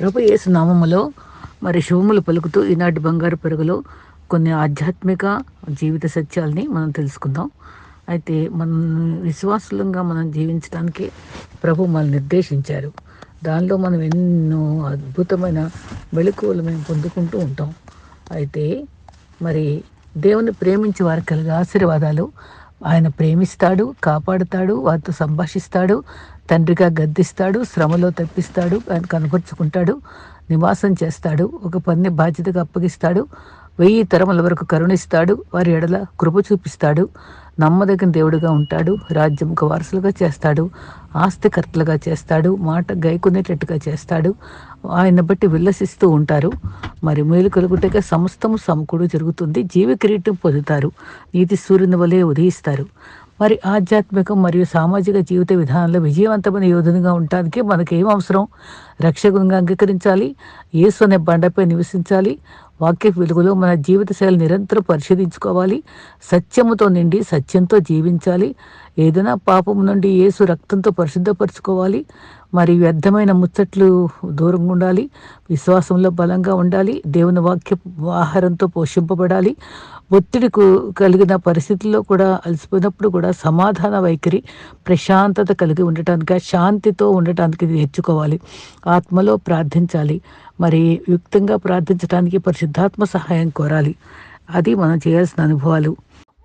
ప్రభు యేసు నామములో మరి శివములు పలుకుతూ ఈనాటి బంగారు పెరుగులో కొన్ని ఆధ్యాత్మిక జీవిత సత్యాలని మనం తెలుసుకుందాం. అయితే మన విశ్వాసులంగా మనం జీవించడానికి ప్రభు మనల్ని నిర్దేశించారు. దానిలో మనం ఎన్నో అద్భుతమైన మెళుకువలు మేము పొందుకుంటూ ఉంటాం. అయితే మరి దేవుని ప్రేమించే వారికి కలిగే ఆశీర్వాదాలు ఆయన ప్రేమిస్తాడు కాపాడుతాడు వారితో సంభాషిస్తాడు తండ్రిగా గద్దిస్తాడు శ్రమలో తప్పిస్తాడు ఆయన కనపరుచుకుంటాడు నివాసం చేస్తాడు ఒక పని బాధ్యతగా అప్పగిస్తాడు వెయ్యి తరముల వరకు కరుణిస్తాడు వారి ఎడల కృప చూపిస్తాడు నమ్మదగిన దేవుడిగా ఉంటాడు రాజ్యంకు వారసులుగా చేస్తాడు ఆస్తికర్తలుగా చేస్తాడు మాట గైకునేటట్టుగా చేస్తాడు ఆయన బట్టి విల్లసిస్తూ ఉంటారు. మరి మేలు కలుగుటగా సమస్తము సమకూడు జరుగుతుంది జీవ కిరీటం పొందుతారు నీతి సూర్యుని వలె ఉదయిస్తారు. మరి ఆధ్యాత్మిక మరియు సామాజిక జీవిత విధానంలో విజయవంతమైన యోధునిగా ఉండటానికి మనకి అవసరం? రక్షకునిగా అంగీకరించాలి యేసు అనే బండపై నివసించాలి వాక్య వెలుగులో మన జీవిత శైలి నిరంతరం పరిశీలించుకోవాలి సత్యముతో నిండి సత్యంతో జీవించాలి ఏదైనా పాపం నుండి యేసు రక్తంతో పరిశుద్ధపరచుకోవాలి. మరి వ్యర్థమైన ముచ్చట్లు దూరంగా ఉండాలి. విశ్వాసంలో బలంగా ఉండాలి. దేవుని వాక్య ఆహారంతో పోషింపబడాలి. ఒత్తిడికు కలిగిన పరిస్థితుల్లో కూడా అలసిపోయినప్పుడు కూడా సమాధాన వైఖరి ప్రశాంతత కలిగి ఉండటానికి శాంతితో ఉండటానికి నేర్చుకోవాలి. ఆత్మలో ప్రార్థించాలి. మరి యుక్తంగా ప్రార్థించడానికి పరిశుద్ధాత్మ సహాయం కోరాలి. అది మనం చేయాల్సిన అనుభవాలు.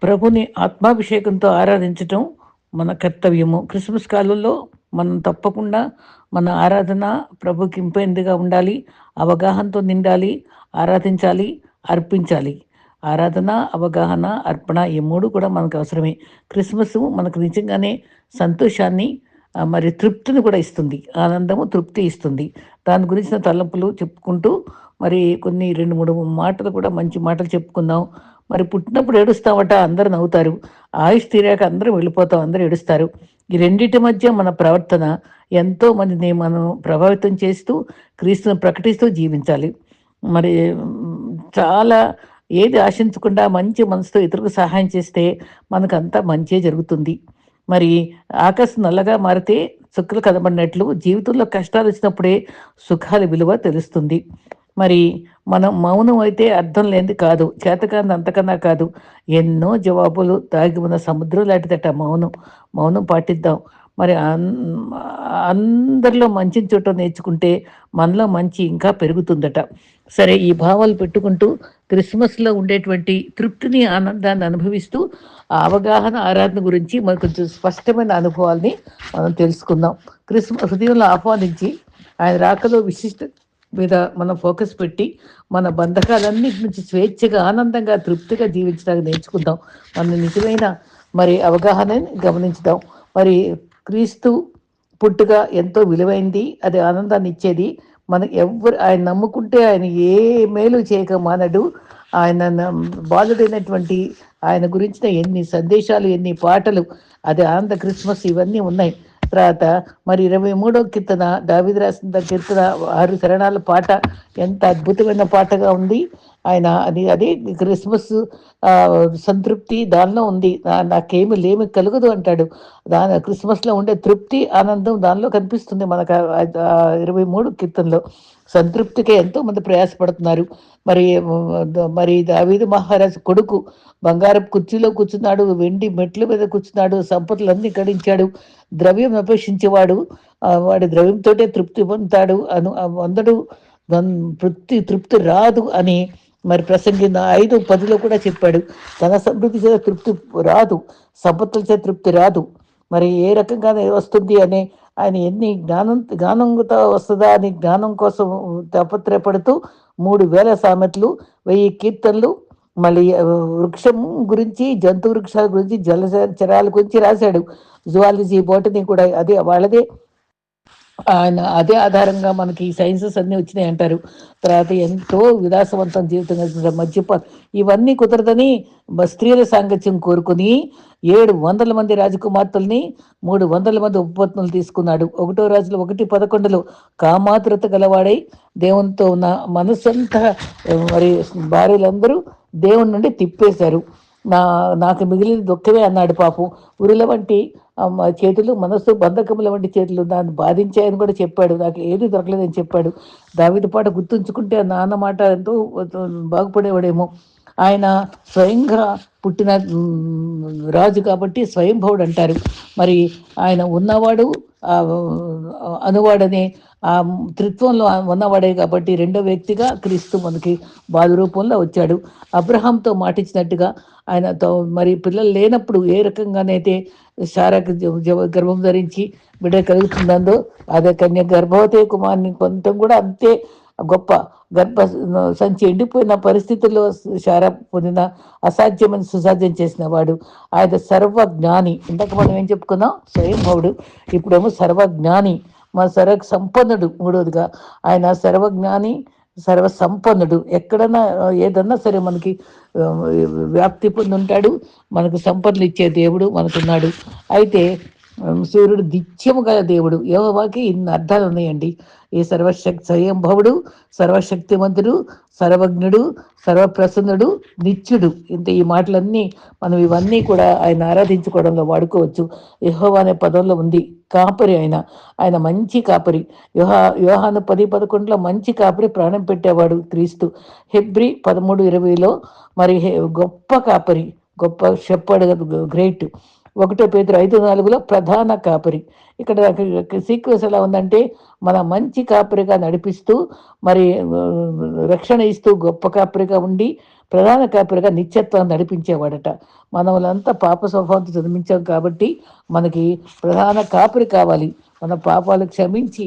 ప్రభుని ఆత్మాభిషేకంతో ఆరాధించటం మన కర్తవ్యము. క్రిస్మస్ కాలంలో మనం తప్పకుండా మన ఆరాధన ప్రభుకి ఇంపైందిగా ఉండాలి. అవగాహనతో నిండాలి. ఆరాధించాలి. అర్పించాలి. ఆరాధన అవగాహన అర్పణ ఈ మూడు కూడా మనకు అవసరమే. క్రిస్మస్ మనకు నిజంగానే సంతోషాన్ని మరి తృప్తిని కూడా ఇస్తుంది. ఆనందము తృప్తి ఇస్తుంది. దాని గురించిన తలంపులు చెప్పుకుంటూ మరి కొన్ని రెండు మూడు మాటలు కూడా మంచి మాటలు చెప్పుకుందాం. మరి పుట్టినప్పుడు ఏడుస్తామట అందరు నవ్వుతారు. ఆయుష్ తీరాక అందరూ వెళ్ళిపోతాం అందరూ ఏడుస్తారు. ఈ రెండింటి మధ్య మన ప్రవర్తన ఎంతో మందిని మనం ప్రభావితం చేస్తూ క్రీస్తుని ప్రకటిస్తూ జీవించాలి. మరి చాలా ఏది ఆశించకుండా మంచి మనసుతో ఇతరులకు సహాయం చేస్తే మనకంతా మంచే జరుగుతుంది. మరి ఆకాశం నల్లగా మారితే చుక్కలు కనబడినట్లు జీవితంలో కష్టాలు వచ్చినప్పుడే సుఖాల విలువ తెలుస్తుంది. మరి మనం మౌనం అయితే అర్థం లేనిది కాదు చేతకాంది అంతకన్నా కాదు. ఎన్నో జవాబులు దాగి ఉన్న సముద్రం లాంటిదట మౌనం. మౌనం పాటిద్దాం. మరి అందరిలో మంచిని చూడటం నేర్చుకుంటే మనలో మంచి ఇంకా పెరుగుతుందట. సరే ఈ భావాలు పెట్టుకుంటూ క్రిస్మస్లో ఉండేటువంటి తృప్తిని ఆనందాన్ని అనుభవిస్తూ ఆ అవగాహన ఆరాధన గురించి మనకు కొంచెం స్పష్టమైన అనుభవాల్ని మనం తెలుసుకుందాం. క్రిస్మస్ హృదయంలో ఆహ్వానించి ఆయన రాకలో విశిష్ట మీద మనం ఫోకస్ పెట్టి మన బంధకాలన్నిటి నుంచి స్వేచ్ఛగా ఆనందంగా తృప్తిగా జీవించడానికి నేర్చుకుందాం. మన నిజమైన మరి అవగాహనని గమనించుదాం. మరి క్రీస్తు పుట్టుక ఎంతో విలువైంది అది ఆనందాన్ని ఇచ్చేది. మన ఎవరు ఆయన నమ్ముకుంటే ఆయన ఏ మేలు చేయక మానడు. ఆయన బాలుడైనటువంటి ఆయన గురించిన ఎన్ని సందేశాలు ఎన్ని పాటలు అది ఆనంద క్రిస్మస్ ఇవన్నీ ఉన్నాయి. తర్వాత మరి ఇరవై మూడో కీర్తన దావిది రాసిన కీర్తన ఆరు శరణాల పాట ఎంత అద్భుతమైన పాటగా ఉంది. ఆయన అది అదే క్రిస్మస్ సంతృప్తి దానిలో ఉంది. నాకేమి లేమి కలుగదు అంటాడు. దాని క్రిస్మస్లో ఉండే తృప్తి ఆనందం దానిలో కనిపిస్తుంది మనకు. ఇరవై మూడు కీర్తనలో సంతృప్తికే ఎంతో మంది ప్రయాసపడుతున్నారు. మరి మరి దావీదు మహారాజు కొడుకు బంగారపు కుర్చీలో కూర్చున్నాడు వెండి మెట్ల మీద కూర్చున్నాడు సంపదలన్నీ గడించాడు ద్రవ్యం అపేక్షించేవాడు వాడి ద్రవ్యంతోటే తృప్తి పొందుతాడు అను అందడు తృప్తి తృప్తి రాదు అని మరి ప్రసంగిన ఐదు పదిలో కూడా చెప్పాడు ధన సమృద్ధి చేత తృప్తి రాదు సంపత్తుల చేత తృప్తి రాదు. మరి ఏ రకంగా వస్తుంది అని ఆయన ఎన్ని జ్ఞానం జ్ఞానంతో వస్తుందా అని జ్ఞానం కోసం తపత్రపడుతూ మూడు వేల సామెతలు వెయ్యి కీర్తనలు మళ్ళీ వృక్షం గురించి జంతు వృక్షాల గురించి జలచరాల గురించి రాశాడు. జువాలజీ బోటనీ కూడా అదే వాళ్ళదే. ఆయన అదే ఆధారంగా మనకి సైన్సెస్ అన్నీ వచ్చినాయి అంటారు. తర్వాత ఎంతో విలాసవంతం జీవితం మద్యప ఇవన్నీ కుదరదని స్త్రీల సాంగత్యం కోరుకుని ఏడు వందల మంది రాజకుమార్తెల్ని మూడు వందల మంది ఉపపత్నులు తీసుకున్నాడు. ఒకటో రాజులు ఒకటి పదకొండులో కామాతృత గలవాడై దేవునితో ఉన్న మనసంతా మరి భార్యలందరూ దేవుని నుండి తిప్పేశారు. నా నాకు మిగిలిన దుఃఖమే అన్నాడు పాపం. ఉరుల వంటి చేతులు మనస్సు బంధకముల వంటి చేతులు దాన్ని బాధించాయని కూడా చెప్పాడు. నాకు ఏది దొరకలేదని చెప్పాడు. దావిది పాట గుర్తుంచుకుంటే నాన్న మాట ఎంతో బాగుపడేవాడేమో. ఆయన స్వయంగా పుట్టిన రాజు కాబట్టి స్వయంభవుడు అంటారు. మరి ఆయన ఉన్నవాడు అనువాడనే ఆ త్రిత్వంలో ఉన్నవాడే కాబట్టి రెండో వ్యక్తిగా క్రీస్తు మనకి బాధ రూపంలో వచ్చాడు. అబ్రహాంతో మాటిచ్చినట్టుగా ఆయనతో మరి పిల్లలు లేనప్పుడు ఏ రకంగానైతే శారక గర్భం ధరించి బిడ్డ కలుగుతుందో అదే కన్య గర్భవతి కుమార్ని పొందడం కూడా అంతే గొప్ప గర్భ సంచి ఎండిపోయిన పరిస్థితుల్లో శార పొందిన అసాధ్యమని సుసాధ్యం చేసిన వాడు ఆయన సర్వజ్ఞాని. ఇంతకు మనం ఏం చెప్పుకున్నాం? స్వయంభవుడు. ఇప్పుడేమో సర్వజ్ఞాని. మన సర్వ సంపన్నుడు. మూడవదిగా ఆయన సర్వజ్ఞాని సర్వ సంపన్నుడు ఎక్కడన్నా ఏదన్నా సరే మనకి వ్యాప్తి పొంది ఉంటాడు మనకు సంపదలు ఇచ్చే దేవుడు మనకున్నాడు. అయితే సూర్యుడు దిత్యము గల దేవుడు. యోగవాకి ఇన్ని అర్థాలు ఉన్నాయండి. ఈ సర్వశక్తి స్వయంభవుడు సర్వశక్తిమంతుడు సర్వజ్ఞుడు సర్వప్రసన్నుడు నిత్యుడు. ఇంత ఈ మాటలన్నీ మనం ఇవన్నీ కూడా ఆయన ఆరాధించుకోవడంలో వాడుకోవచ్చు. యహోవా అనే పదంలో ఉంది కాపరి ఆయన. ఆయన మంచి కాపరి. యోహా యోహాను పది పదకొండులో మంచి కాపరి ప్రాణం పెట్టేవాడు క్రీస్తు. హెబ్రి పదమూడు ఇరవైలో మరి గొప్ప కాపరి గొప్ప చెప్పాడు గ్రేట్. ఒకటో పేదరు ఐదు నాలుగులో ప్రధాన కాపరి. ఇక్కడ సీక్వెన్స్ ఎలా ఉందంటే మన మంచి కాపరిగా నడిపిస్తూ మరి రక్షణ ఇస్తూ గొప్ప కాపరిగా ఉండి ప్రధాన కాపరిగా నిత్యత్వాన్ని నడిపించేవాడట. మనములంతా పాప స్వభావంతో జన్మించాం కాబట్టి మనకి ప్రధాన కాపరి కావాలి. మన పాపాలు క్షమించి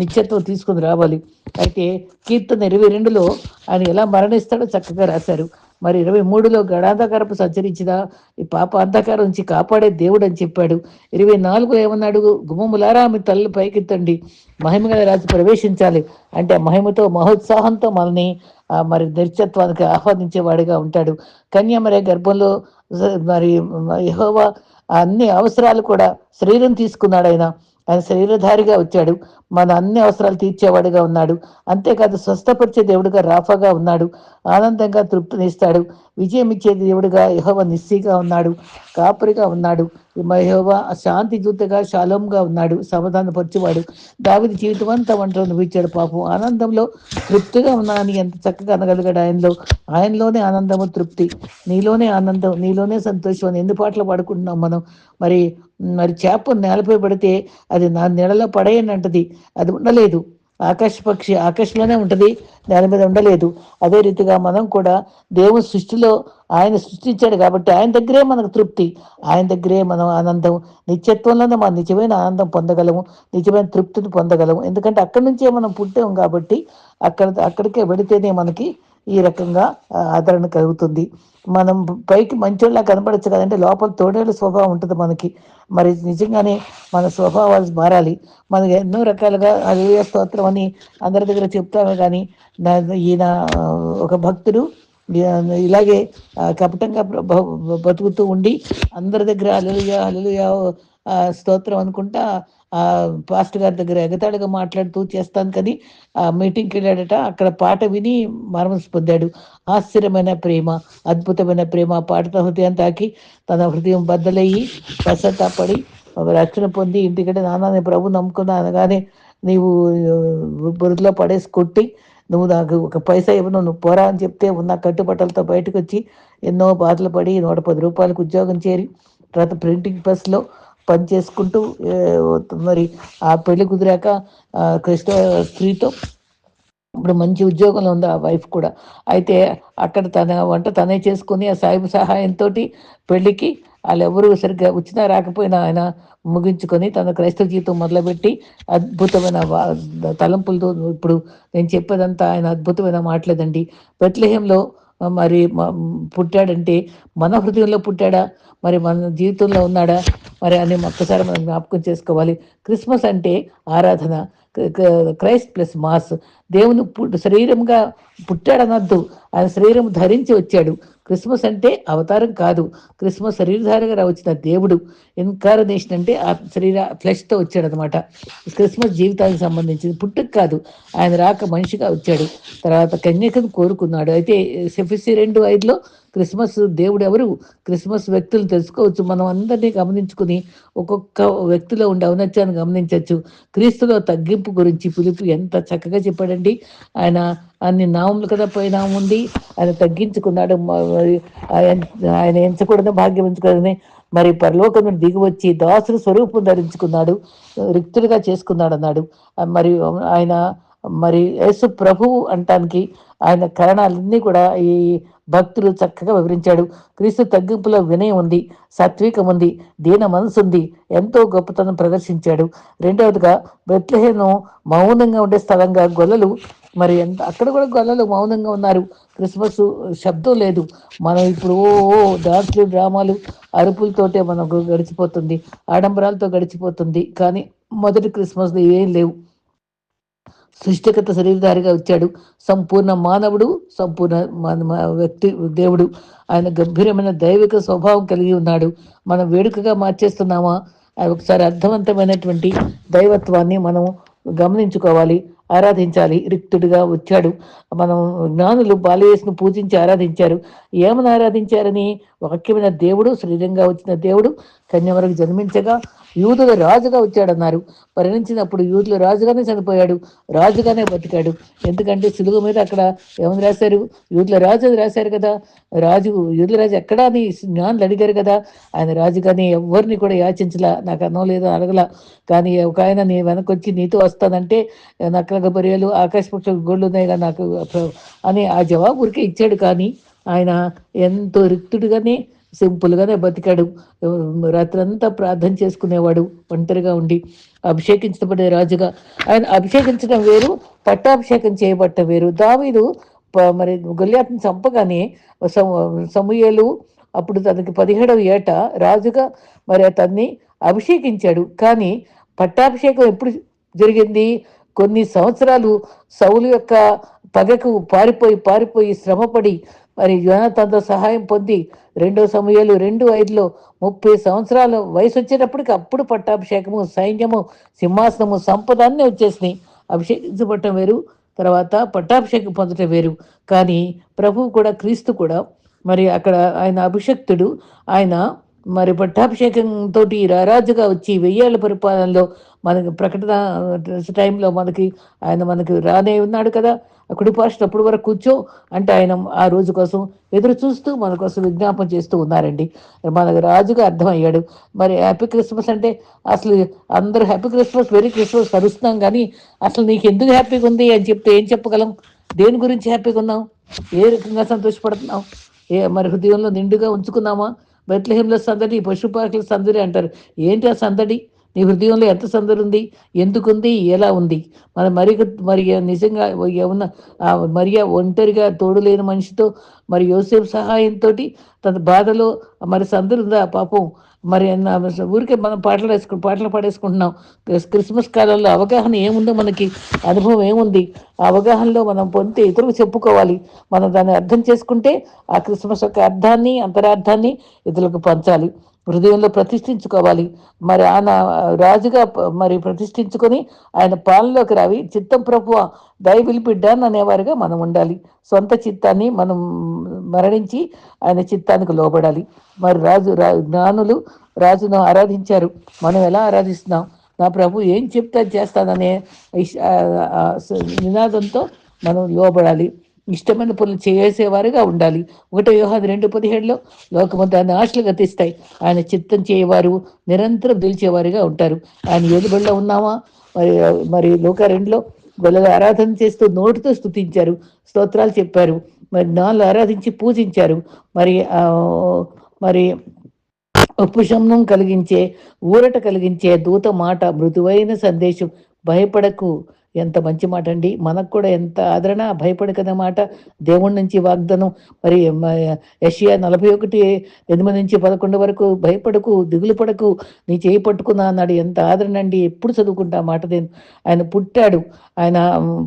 నిత్యత్వం తీసుకుని రావాలి. అయితే కీర్తన ఇరవై రెండులో ఆయన ఎలా మరణిస్తాడో చక్కగా రాశారు. మరి ఇరవై మూడులో గడాంధకారపు సంచరించిన ఈ పాప అంధకారం నుంచి కాపాడే దేవుడు అని చెప్పాడు. ఇరవై నాలుగు ఏమన్నాడు? గుమ్మములారా మీ తల్లి పైకెత్తండి. మహిమగల రాజు ప్రవేశించాలి. అంటే మహిమతో మహోత్సాహంతో మనల్ని మరి నిర్చత్వానికి ఆహ్వానించేవాడిగా ఉంటాడు. కన్య మరి గర్భంలో మరి యహోవా అన్ని అవసరాలు కూడా శరీరం తీసుకున్నాడు ఆయన. ఆయన శరీరధారిగా వచ్చాడు. మన అన్ని అవసరాలు తీర్చేవాడుగా ఉన్నాడు. అంతేకాదు స్వస్థపరిచే దేవుడుగా రాఫాగా ఉన్నాడు. ఆనందంగా తృప్తినిస్తాడు. విజయం ఇచ్చే దేవుడుగా యహోవ నిస్సీగా ఉన్నాడు. కాపురిగా ఉన్నాడు. మహోవా శాంతి దూతగా శాలంగా ఉన్నాడు సమాధానపరిచేవాడు దావిది జీవితం అంతా వంటలు నువ్విచ్చాడు పాపం. ఆనందంలో తృప్తిగా ఉన్నానని ఎంత చక్కగా అనగలిగాడు ఆయనలో. ఆయనలోనే ఆనందము తృప్తి. నీలోనే ఆనందం నీలోనే సంతోషం అని ఎన్ని పాటలు పాడుకుంటున్నాం మనం. మరి మరి చేప నేలపై పడితే అది నా నెలలో పడేయనంటది. అది ఉండలేదు. ఆకాశ పక్షి ఆకాశంలోనే ఉంటుంది దాని మీద ఉండలేదు. అదే రీతిగా మనం కూడా దేవుని సృష్టిలో ఆయన సృష్టించాడు కాబట్టి ఆయన దగ్గరే మనకు తృప్తి. ఆయన దగ్గరే మనం ఆనందం నిత్యత్వంలోనే మనం నిజమైన ఆనందం పొందగలము నిజమైన తృప్తిని పొందగలము. ఎందుకంటే అక్కడి నుంచే మనం పుట్టాము కాబట్టి అక్కడ అక్కడికే వెడితేనే మనకి ఈ రకంగా ఆదరణ కలుగుతుంది. మనం పైకి మంచోళ్ళ కనపడచ్చు కదంటే లోపల తోడేళ్ళ స్వభావం ఉంటుంది మనకి. మరి నిజంగానే మన స్వభావాలు మారాలి. మనకి ఎన్నో రకాలుగా అదే స్తోత్రం అని అందరి దగ్గర చెప్తామే కానీ ఈయన ఒక భక్తుడు ఇలాగే కపటంగా బతుకుతూ ఉండి అందరి దగ్గర అలలుయా అలలుయా స్తోత్రం అనుకుంటా పాస్ట్ గారి దగ్గర ఎగతాడుగా మాట్లాడుతూ చేస్తాను కానీ ఆ మీటింగ్కి వెళ్ళాడట. అక్కడ పాట విని మరమస్ పొందాడు. ఆశ్చర్యమైన ప్రేమ అద్భుతమైన ప్రేమ. పాటతో హృదయం తాకి తన హృదయం బద్దలయ్యి పడి రక్షణ పొంది ఇంటికంటే నాన్న ప్రభు నమ్ముకున్నా అనగానే నీవు బురదలో పడేసి కొట్టి నువ్వు నాకు ఒక పైసా ఇవ్వను నువ్వు పోరా అని చెప్తే ఉన్న కట్టుబట్టలతో బయటకు వచ్చి ఎన్నో బాధలు పడి నూట పది రూపాయలకు ఉద్యోగం చేరి తర్వాత ప్రింటింగ్ ప్రెస్లో పని చేసుకుంటూ మరి ఆ పెళ్ళి కుదిరాక కృష్ణ స్త్రీతో ఇప్పుడు మంచి ఉద్యోగంలో ఉంది ఆ వైఫ్ కూడా. అయితే అక్కడ తన వంట తనే చేసుకుని ఆ సాయిబు సహాయంతో పెళ్ళికి వాళ్ళు ఎవరు సరిగ్గా వచ్చినా రాకపోయినా ఆయన ముగించుకొని తన క్రైస్తవ జీవితం మొదలుపెట్టి అద్భుతమైన తలంపులతో ఇప్పుడు నేను చెప్పేదంతా ఆయన అద్భుతమైన మాట్లాడండి బెత్లహేంలో మరి పుట్టాడంటే మన హృదయంలో పుట్టాడా? మరి మన జీవితంలో ఉన్నాడా? మరి అని ఒక్కసారి మనం జ్ఞాపకం చేసుకోవాలి. క్రిస్మస్ అంటే ఆరాధన. Christ plus mass. దేవుని శరీరంగా పుట్టాడనద్దు. ఆయన శరీరం ధరించి వచ్చాడు. క్రిస్మస్ అంటే అవతారం కాదు. క్రిస్మస్ శరీరధారగా వచ్చిన దేవుడు. ఇన్కారనేషన్ అంటే ఆ శరీర ఫ్లెష్తో వచ్చాడు అనమాట క్రిస్మస్ జీవితానికి సంబంధించింది. పుట్టుక కాదు. ఆయన రాక మనిషిగా వచ్చాడు. తర్వాత కన్యకను కోరుకున్నాడు. అయితే సెఫిసి రెండు ఐదులో క్రిస్మస్ దేవుడు ఎవరు? క్రిస్మస్ వ్యక్తులు తెలుసుకోవచ్చు. మనం అందరినీ గమనించుకుని ఒక్కొక్క వ్యక్తిలో ఉండే ఔన్నత్యాన్ని గమనించవచ్చు. క్రీస్తులో తగ్గింపు గురించి పిలుపు ఎంత చక్కగా చెప్పాడండి. ఆయన అన్ని నామములు కదా పోయినాము ఉంది ఆయన తగ్గించుకున్నాడు. ఆయన ఎంచకూడదు భాగ్యం ఉంచుకోదని మరి పరలోకం దిగి వచ్చి దాసుడు స్వరూపం ధరించుకున్నాడు. రిక్తులుగా చేసుకున్నాడు అన్నాడు మరి ఆయన మరి యేసు ప్రభువు అంటానికి ఆయన కరణాలన్నీ కూడా ఈ భక్తులు చక్కగా వివరించాడు. క్రీస్తు తగ్గింపులో వినయం ఉంది సాత్వికం ఉంది దీన మనసు ఉంది ఎంతో గొప్పతనం ప్రదర్శించాడు. రెండవదిగా బెత్లహేను మౌనంగా ఉండే స్థలంగా గొల్లలు మరి ఎంత అక్కడ కూడా గొల్లలు మౌనంగా ఉన్నారు. క్రిస్మస్ శబ్దం లేదు. మనం ఇప్పుడు ఓ డాన్స్లు డ్రామాలు అరుపులతోటే మనకు గడిచిపోతుంది. ఆడంబరాలతో గడిచిపోతుంది. కానీ మొదటి క్రిస్మస్ ఏం లేవు. సృష్టికత శరీరధారిగా వచ్చాడు. సంపూర్ణ మానవుడు సంపూర్ణ వ్యక్తి దేవుడు. ఆయన గంభీరమైన దైవిక స్వభావం కలిగి ఉన్నాడు. మనం వేడుకగా మార్చేస్తున్నామా? ఒకసారి అర్థవంతమైనటువంటి దైవత్వాన్ని మనం గమనించుకోవాలి. ఆరాధించాలి. రిక్తుడిగా వచ్చాడు. మనం జ్ఞానులు బాలయేసును పూజించి ఆరాధించారు. ఏమని ఆరాధించారని? వాక్యమైన దేవుడు శరీరంగా వచ్చిన దేవుడు కన్యవరకు జన్మించగా యూదుల రాజుగా వచ్చాడన్నారు. పరిణించినప్పుడు యూదుల రాజుగానే చనిపోయాడు. రాజుగానే బతికాడు. ఎందుకంటే సిలుగు మీద అక్కడ ఏమని రాశారు? యూదుల రాజు అని రాశారు కదా. రాజు యూదుల రాజు ఎక్కడా అని జ్ఞానులు అడిగారు కదా. ఆయన రాజుగాని ఎవరిని కూడా యాచించలా నాకు అన్నం లేదు అడగల. కానీ ఒక ఆయన నీ వెనకొచ్చి నీతో వస్తానంటే నక్కల బరియలు ఆకాశ గోళ్ళు ఉన్నాయి కదా నాకు అని ఆ జవాబు ఊరికే ఇచ్చాడు కానీ ఆయన ఎంతో రిక్తుడుగానే సింపుల్గానే బతికాడు. రాత్రంతా ప్రార్థన చేసుకునేవాడు ఒంటరిగా ఉండి అభిషేకించబడే రాజుగా. ఆయన అభిషేకించడం వేరు పట్టాభిషేకం చేయబట్ట వేరు. దావీదు మరి గొల్యాత్ని చంపగానే సమూహలు అప్పుడు తనకి పదిహేడవ ఏట రాజుగా మరి అతన్ని అభిషేకించాడు. కానీ పట్టాభిషేకం ఎప్పుడు జరిగింది? కొన్ని సంవత్సరాలు సౌలు యొక్క పగకు పారిపోయి పారిపోయి శ్రమపడి మరి యోనతంతో సహాయం పొంది రెండో సమయాలు రెండు ఐదులో ముప్పై సంవత్సరాల వయసు వచ్చేటప్పటికి అప్పుడు పట్టాభిషేకము సైన్యము సింహాసనము సంపద అన్నీ వచ్చేసినాయి. అభిషేకించబడటం వేరు తర్వాత పట్టాభిషేకం పొందటం వేరు. కానీ ప్రభువు కూడా క్రీస్తు కూడా మరి అక్కడ ఆయన అభిషక్తుడు ఆయన మరి పట్టాభిషేకంతో రారాజుగా వచ్చి వెయ్యేళ్ళ పరిపాలనలో మనకి ప్రకటన టైంలో మనకి ఆయన మనకి రానే ఉన్నాడు కదా. కుడిపార్శ్వ అప్పుడు వరకు కూర్చో అంటే ఆయన ఆ రోజు కోసం ఎదురు చూస్తూ మన కోసం విజ్ఞాపం చేస్తూ ఉన్నారండి. మనకు రాజుగా అర్థమయ్యాడు. మరి హ్యాపీ క్రిస్మస్ అంటే అసలు అందరూ హ్యాపీ క్రిస్మస్ వెరీ క్రిస్మస్ కలుస్తున్నాం కానీ అసలు నీకు ఎందుకు హ్యాపీగా ఉంది అని చెప్తే ఏం చెప్పగలం? దేని గురించి హ్యాపీగా ఉన్నాం ఏ రకంగా సంతోషపడుతున్నాం ఏ మరి హృదయంలో నిండుగా ఉంచుకున్నామా బెత్లహేంలో సందడి పశుపాకుల సందడి అంటారు. ఏంటి ఆ సందడి? నీ హృదయంలో ఎంత సందడి ఉంది? ఎందుకుంది? ఎలా ఉంది? మన మరి మరి నిజంగా ఉన్న మరియా ఒంటరిగా తోడు లేని మనిషితో మరి యోసేపు సహాయంతో తన బాధలో మరి సందరుందా పాపం మరి ఊరికే మనం పాటలు వేసుకు పాటలు పాడేసుకుంటున్నాం. క్రిస్మస్ కాలంలో అవగాహన ఏముందో మనకి? అనుభవం ఏముంది? ఆ అవగాహనలో మనం పొందితే ఇతరులకు చెప్పుకోవాలి. మనం దాన్ని అర్థం చేసుకుంటే ఆ క్రిస్మస్ యొక్క అర్థాన్ని అంతరార్థాన్ని ఇతరులకు పంచాలి. హృదయంలో ప్రతిష్ఠించుకోవాలి. మరి ఆయన రాజుగా మరి ప్రతిష్ఠించుకొని ఆయన పాలనలోకి రావి. చిత్తం ప్రభువ దయవిలిపిడ్డాను అనేవారుగా మనం ఉండాలి. సొంత చిత్తాన్ని మనం మరణించి ఆయన చిత్తానికి లోబడాలి. మరి రాజు రా జ్ఞానులు రాజును ఆరాధించారు. మనం ఎలా ఆరాధిస్తున్నాం? నా ప్రభు ఏం చెప్తా చేస్తాననే నినాదంతో మనం లోబడాలి. ఇష్టమైన పనులు చేసేవారుగా ఉండాలి. ఒకటో వ్యూహాది రెండు పదిహేడులో లోకము దాన్ని ఆశలు గతిస్తాయి ఆయన చిత్తం చేయవారు నిరంతరం పిలిచేవారుగా ఉంటారు. ఆయన ఏలుబడిలో ఉన్నామా? మరి మరి లోక రెండులో గొల్లలు ఆరాధన చేస్తూ నోటితో స్థుతించారు స్తోత్రాలు చెప్పారు. మరి నాలు ఆరాధించి పూజించారు. మరి మరి ఉపశమనం కలిగించే ఊరట కలిగించే దూత మాట మృదువైన సందేశం. భయపడకు. ఎంత మంచి మాట అండి మనకు కూడా ఎంత ఆదరణ భయపడకనే మాట. దేవుడి నుంచి వాగ్దానం. మరి యషియా నలభై ఒకటి ఎనిమిది నుంచి పదకొండు వరకు భయపడకు దిగులు పడకు. నీ చేయి పట్టుకున్నా అన్నాడు ఎంత ఆదరణ అండి. ఎప్పుడు చదువుకుంటా మాట నేను. ఆయన పుట్టాడు. ఆయన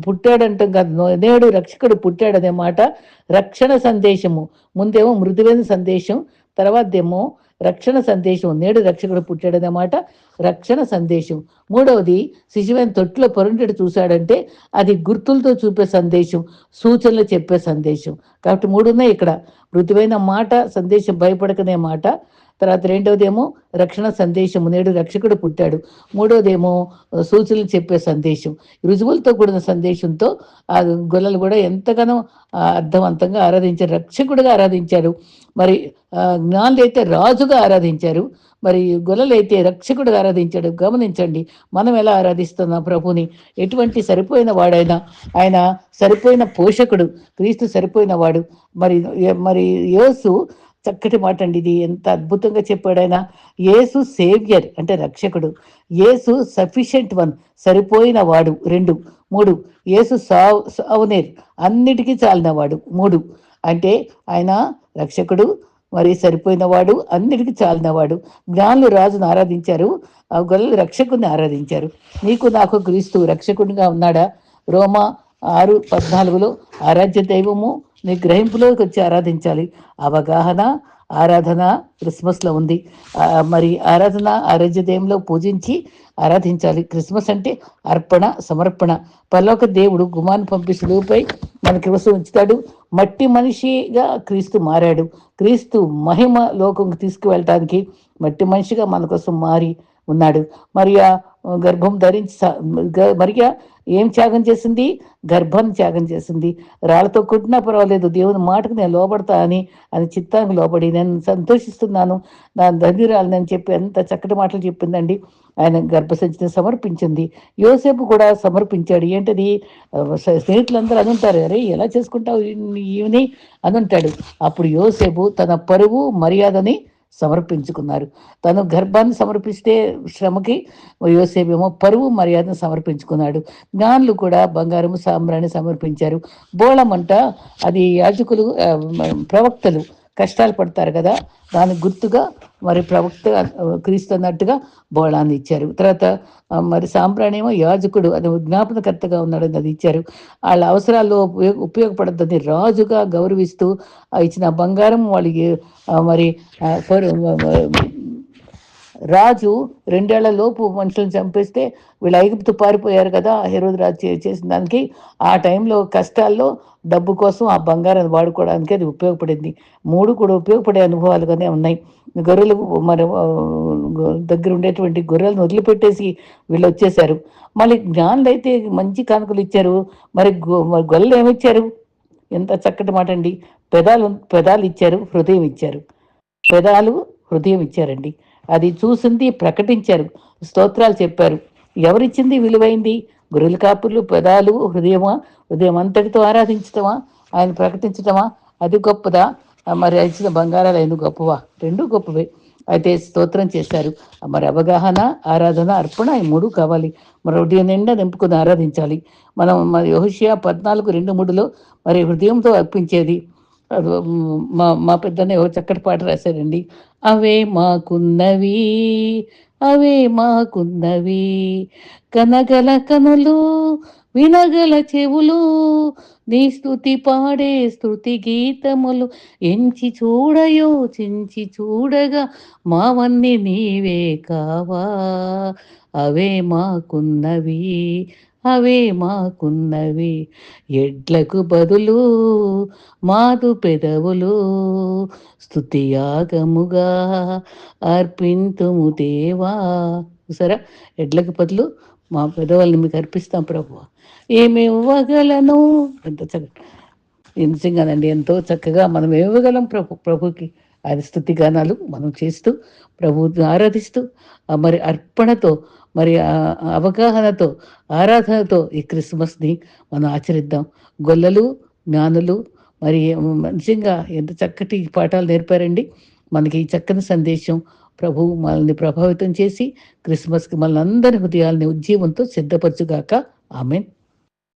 పుట్టాడంటాం కాదు. నేడు రక్షకుడు పుట్టాడు అనే మాట. రక్షణ సందేశము. ముందేమో మృదువైన సందేశం. తర్వాత ఏమో రక్షణ సందేశం. నేడు రక్షకుడు పుట్టాడన్నమాట. రక్షణ సందేశం. మూడవది శిశువైన తొట్టులో పొరుంటెడు చూశాడంటే అది గుర్తులతో చూపే సందేశం సూచనలు చెప్పే సందేశం. కాబట్టి మూడున్నాయి ఇక్కడ. మృదువైన మాట సందేశం భయపడకనే మాట. తర్వాత రెండవదేమో రక్షణ సందేశము. నేడు రక్షకుడు పుట్టాడు. మూడవదేమో సూచనలు చెప్పే సందేశం. రుజువులతో కూడిన సందేశంతో ఆ గొల్లలు కూడా ఎంతగానో అర్థవంతంగా ఆరాధించారు. రక్షకుడుగా ఆరాధించారు. మరి జ్ఞానులు అయితే రాజుగా ఆరాధించారు. మరి గొల్లలైతే రక్షకుడుగా ఆరాధించాడు. గమనించండి మనం ఎలా ఆరాధిస్తున్నాం ప్రభుని ఎటువంటి సరిపోయిన వాడైనా ఆయన సరిపోయిన పోషకుడు క్రీస్తు సరిపోయిన వాడు. మరి మరి యోసు చక్కటి మాట అండి ఇది. ఎంత అద్భుతంగా చెప్పాడు ఆయన. యేసు సేవియర్ అంటే రక్షకుడు. యేసు సఫిషియంట్ వన్ సరిపోయిన వాడు. రెండు. మూడు. యేసు సావ్ సావునేర్ అన్నిటికీ చాలినవాడు మూడు. అంటే ఆయన రక్షకుడు మరి సరిపోయినవాడు అన్నిటికీ చాలినవాడు జ్ఞానులు రాజును ఆరాధించారు. గొల్లలు రక్షకుడిని ఆరాధించారు. నీకు నాకు క్రీస్తు రక్షకుడిగా ఉన్నాడా? రోమా ఆరు పద్నాలుగులో ఆరాధ్య దైవము నీ గ్రహింపులోకి వచ్చి ఆరాధించాలి. అవగాహన ఆరాధన క్రిస్మస్లో ఉంది. మరి ఆరాధన ఆరాధ్యదేయంలో పూజించి ఆరాధించాలి. క్రిస్మస్ అంటే అర్పణ సమర్పణ. పర్లోక దేవుడు గుమాన్ని పంపి సులువుపై మన వస్తూ ఉంచుతాడు. మట్టి మనిషిగా క్రీస్తు మారాడు. క్రీస్తు మహిమ లోకంకి తీసుకువెళ్ళటానికి మట్టి మనిషిగా మన కోసం మారి ఉన్నాడు. మరియా గర్భం ధరించి మరియా ఏం త్యాగం చేసింది? గర్భాన్ని త్యాగం చేసింది. రాళ్ళతో కుట్టినా పర్వాలేదు. దేవుని మాటకు నేను లోపడతా అని అని చిత్తానికి లోపడి నేను సంతోషిస్తున్నాను. నా ధన్యురాలని చెప్పి ఎంత చక్కటి మాటలు చెప్పిందండి. ఆయన గర్భసంచిని సమర్పించింది. యోసేపు కూడా సమర్పించాడు. ఏంటది? స్నేహితులందరూ అనుంటారు అరే ఎలా చేసుకుంటావు ఈవిని? అనుంటాడు అప్పుడు యోసేపు తన పరువు మర్యాదని సమర్పించుకున్నారు. తను గర్భాన్ని సమర్పిస్తే శ్రమకి యోసేపేమో పరువు మర్యాదను సమర్పించుకున్నాడు. జ్ఞానులు కూడా బంగారము సాంబ్రాన్ని సమర్పించారు. బోళమంట అది యాజకులు ప్రవక్తలు కష్టాలు పడతారు కదా దానికి గుర్తుగా మరి ప్రవక్త క్రీస్తున్నట్టుగా బోళాన్ని ఇచ్చారు. తర్వాత మరి సాంబ్రాణేమో యాజకుడు అది జ్ఞాపనకర్తగా ఉన్నాడని అది ఇచ్చారు. వాళ్ళ అవసరాల్లో ఉపయోగ ఉపయోగపడద్దని రాజుగా గౌరవిస్తూ ఇచ్చిన బంగారం వాళ్ళకి మరి రాజు రెండేళ్ళలోపు మనుషులను చంపేస్తే వీళ్ళు ఐగుప్తు పారిపోయారు కదా హెరోద్ రాజు చేసిన దానికి. ఆ టైంలో కష్టాల్లో డబ్బు కోసం ఆ బంగారాన్ని వాడుకోవడానికి అది ఉపయోగపడింది. మూడు కూడా ఉపయోగపడే అనుభవాలుగానే ఉన్నాయి. గొర్రెలు మరి దగ్గర ఉండేటువంటి గొర్రెలను వదిలిపెట్టేసి వీళ్ళు వచ్చేసారు మళ్ళీ జ్ఞానులు అయితే మంచి కానుకలు ఇచ్చారు. మరి గొల్లలు ఏమిచ్చారు? ఎంత చక్కటి మాట అండి. పెదాలు పెదాలు ఇచ్చారు హృదయం ఇచ్చారు. పెదాలు హృదయం ఇచ్చారండి. అది చూసింది ప్రకటించారు. స్తోత్రాలు చెప్పారు. ఎవరిచ్చింది విలువైంది? గురుల కాపులు పెదాలు హృదయమా? హృదయం అంతటితో ఆరాధించటమా? ఆయన ప్రకటించటమా? అది గొప్పదా? మరి ఇచ్చిన బంగారాలు అయిన గొప్పవా? రెండు గొప్పవే. అయితే స్తోత్రం చేశారు. మరి అవగాహన ఆరాధన అర్పణ ఈ మూడు కావాలి. మరి హృదయం నిండా నింపుకుని ఆరాధించాలి. మనం మరి యోషియా పద్నాలుగు రెండు మూడులో మరి హృదయంతో అర్పించేది మా మా పెద్దనే ఓ చక్కటి పాట రాశారండి. అవే మాకున్నవి అవే మాకున్నవి. కనగల కనులు వినగల చెవులు నీ స్థుతి పాడే స్థుతి గీతములు. ఎంచి చూడయో చించి చూడగా మావన్నీ నీవే కావా. అవే మాకున్నవి అవే మాకున్నవి. ఎడ్లకు బదులు మాదు పెదవులు. స్థుతియాగముగా అర్పింతుము దేవా. సరే ఎడ్లకు బదులు మా పెదవాళ్ళని మీకు అర్పిస్తాం ప్రభు ఏమివ్వగలను? ఎంత చక్కగా. నిజంగానండి ఎంతో చక్కగా మనం ఇవ్వగలం ప్రభు ప్రభుకి. ఆయన స్థుతి గానాలు మనం చేస్తూ ప్రభుని ఆరాధిస్తూ మరి అర్పణతో మరి అవగాహనతో ఆరాధనతో ఈ క్రిస్మస్ని మనం ఆచరిద్దాం. గొల్లలు జ్ఞానులు మరి నిజంగా ఎంత చక్కటి పాఠాలు నేర్పారండి. మనకి ఈ చక్కని సందేశం ప్రభు మనల్ని ప్రభావితం చేసి క్రిస్మస్కి మనల్ని అందరి హృదయాలని ఉద్యమంతో సిద్ధపరచుగాక. ఆమెన్.